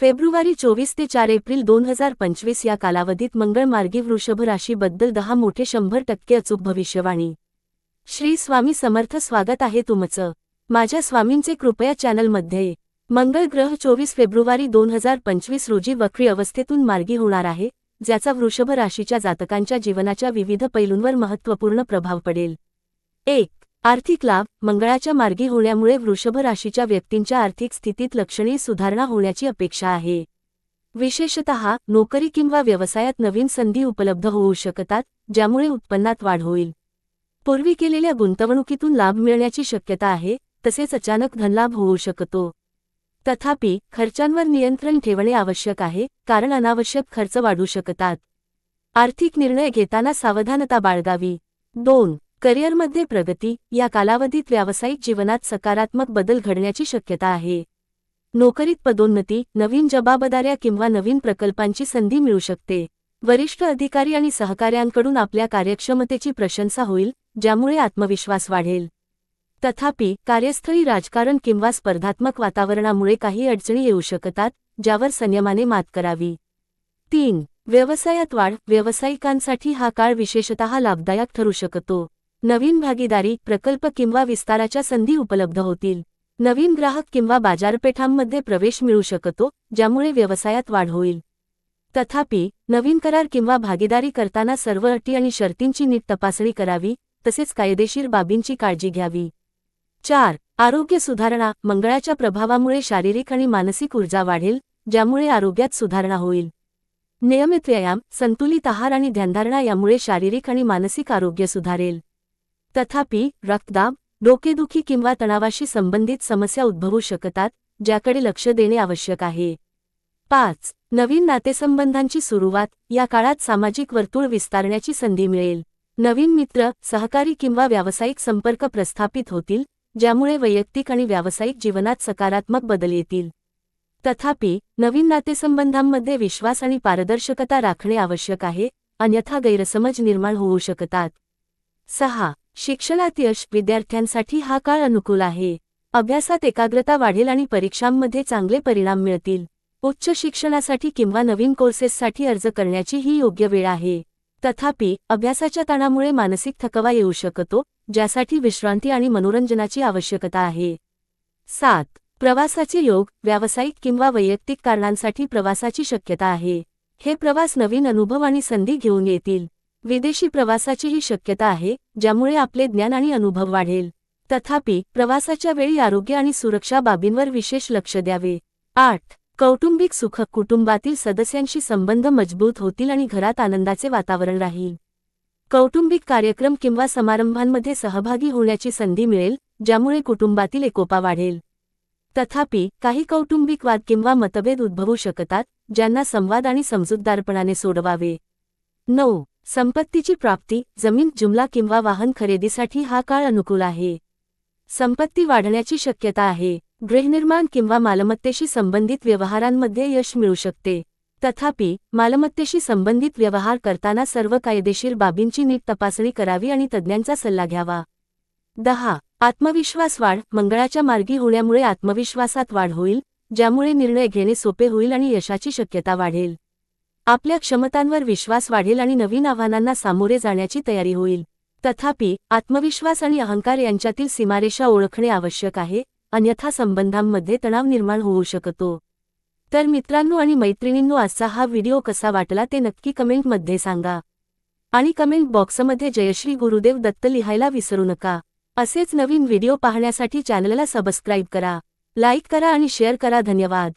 February चोवीस ते चार एप्रिल दोन हजार पंचवीस या कालावधीत मंगळमार्गी वृषभ राशीबद्दल दहा मोठे शंभर टक्के अचूक भविष्यवाणी. श्री स्वामी समर्थ स्वागत आहे तुमचं. माझ्या स्वामींचे कृपया चॅनलमध्ये मंगळ ग्रह चोवीस फेब्रुवारी दोन हजार पंचवीस रोजी वक्री अवस्थेतून मार्गी होणार आहे ज्याचा वृषभ राशीच्या जातकांच्या जीवनाच्या विविध पैलूंवर महत्त्वपूर्ण प्रभाव पडेल. एक आर्थिक लाभ मंगळाच्या मार्गी होण्यामुळे वृषभ राशीच्या व्यक्तींच्या आर्थिक स्थितीत लक्षणीय सुधारणा होण्याची अपेक्षा आहे. विशेषतः नोकरी किंवा व्यवसायात नवीन संधी उपलब्ध होऊ शकतात ज्यामुळे उत्पन्नात वाढ होईल. पूर्वी केलेल्या गुंतवणुकीतून लाभ मिळण्याची शक्यता आहे तसेच अचानक धनलाभ होऊ शकतो. तथापि खर्चांवर नियंत्रण ठेवणे आवश्यक आहे कारण अनावश्यक खर्च वाढू शकतात. आर्थिक निर्णय घेताना सावधानता बाळगावी. दोन करिअरमध्ये प्रगती या कालावधीत व्यावसायिक जीवनात सकारात्मक बदल घडण्याची शक्यता आहे. नोकरीत पदोन्नती नवीन जबाबदाऱ्या किंवा नवीन प्रकल्पांची संधी मिळू शकते. वरिष्ठ अधिकारी आणि सहकाऱ्यांकडून आपल्या कार्यक्षमतेची प्रशंसा होईल ज्यामुळे आत्मविश्वास वाढेल. तथापि कार्यस्थळी राजकारण किंवा स्पर्धात्मक वातावरणामुळे काही अडचणी येऊ शकतात ज्यावर संयमाने मात करावी. तीन व्यवसायात वाढ व्यावसायिकांसाठी हा काळ विशेषतः लाभदायक ठरू शकतो. नवीन भागीदारी प्रकल्प किंवा विस्ताराच्या संधी उपलब्ध होतील. नवीन ग्राहक किंवा बाजारपेठांमध्ये प्रवेश मिळू शकतो ज्यामुळे व्यवसायात वाढ होईल. तथापि नवीन करार किंवा भागीदारी करताना सर्व अटी आणि शर्तींची नीट तपासणी करावी तसेच कायदेशीर बाबींची काळजी घ्यावी. चार आरोग्य सुधारणा मंगळाच्या प्रभावामुळे शारीरिक आणि मानसिक ऊर्जा वाढेल ज्यामुळे आरोग्यात सुधारणा होईल. नियमित व्यायाम संतुलित आहार आणि ध्यानधारणा यामुळे शारीरिक आणि मानसिक आरोग्य सुधारेल. तथापि रक्तदाब डोकेदुखी किंवा तणावाशी संबंधित समस्या उद्भवू शकतात ज्याकडे लक्ष देणे आवश्यक आहे. पाच नवीन नातेसंबंधांची सुरुवात या काळात सामाजिक वर्तुळ विस्तारण्याची संधी मिळेल. नवीन मित्र सहकारी किंवा व्यावसायिक संपर्क प्रस्थापित होतील ज्यामुळे वैयक्तिक आणि व्यावसायिक जीवनात सकारात्मक बदल येतील. तथापि नवीन नातेसंबंधांमध्ये विश्वास आणि पारदर्शकता राखणे आवश्यक आहे अन्यथा गैरसमज निर्माण होऊ शकतात. सहा शिक्षणात यश विद्यार्थ्यांसाठी हा काळ अनुकूल आहे. अभ्यासात एकाग्रता वाढेल आणि परीक्षांमध्ये चांगले परिणाम मिळतील. उच्च शिक्षणासाठी किंवा नवीन कोर्सेससाठी अर्ज करण्याची ही योग्य वेळ आहे. तथापि अभ्यासाच्या ताणामुळे मानसिक थकवा येऊ शकतो ज्यासाठी विश्रांती आणि मनोरंजनाची आवश्यकता आहे. सात. प्रवासाचे योग व्यावसायिक किंवा वैयक्तिक कारणांसाठी प्रवासाची शक्यता आहे. हे प्रवास नवीन अनुभव आणि संधी घेऊन येतील. विदेशी प्रवासाचीही शक्यता आहे ज्यामुळे आपले ज्ञान आणि अनुभव वाढेल. तथापि प्रवासाच्या वेळी आरोग्य आणि सुरक्षा बाबींवर विशेष लक्ष द्यावे. आठ. कौटुंबिक सुख कुटुंबातील सदस्यांशी संबंध मजबूत होतील आणि घरात आनंदाचे वातावरण राहील. कौटुंबिक कार्यक्रम किंवा समारंभांमध्ये सहभागी होण्याची संधी मिळेल ज्यामुळे कुटुंबातील एकोपा वाढेल. तथापि काही कौटुंबिक वाद किंवा मतभेद उद्भवू शकतात ज्यांना संवाद आणि समजूतदारपणाने सोडवावे. नऊ. संपत्तीची प्राप्ती जमीन जुमला किंवा वाहन खरेदीसाठी हा काळ अनुकूल आहे. संपत्ती वाढण्याची शक्यता आहे. गृहनिर्माण किंवा मालमत्तेशी संबंधित व्यवहारांमध्ये यश मिळू शकते. तथापि मालमत्तेशी संबंधित व्यवहार करताना सर्व कायदेशीर बाबींची नीट तपासणी करावी आणि तज्ज्ञांचा सल्ला घ्यावा. दहा. आत्मविश्वास वाढ. मंगळाच्या मार्गी होण्यामुळे आत्मविश्वासात वाढ होईल ज्यामुळे निर्णय घेणे सोपे होईल आणि यशाची शक्यता वाढेल. आपल्या क्षमतांवर विश्वास वाढेल आणि नवीन आव्हानांना सामोरे जाण्याची तयारी होईल. तथापि आत्मविश्वास आणि अहंकार यांच्यातील सीमारेषा ओळखणे आवश्यक आहे अन्यथा संबंधांमध्ये तणाव निर्माण होऊ शकतो. तर मित्रांनो आणि मैत्रिणींनो आजचा हा व्हिडिओ कसा वाटला ते नक्की कमेंटमध्ये सांगा. आणि कमेंट बॉक्समध्ये जयश्री गुरुदेव दत्त लिहायला विसरू नका. असेच नवीन व्हिडिओ पाहण्यासाठी चॅनलला सबस्क्राईब करा लाईक करा आणि शेअर करा. धन्यवाद.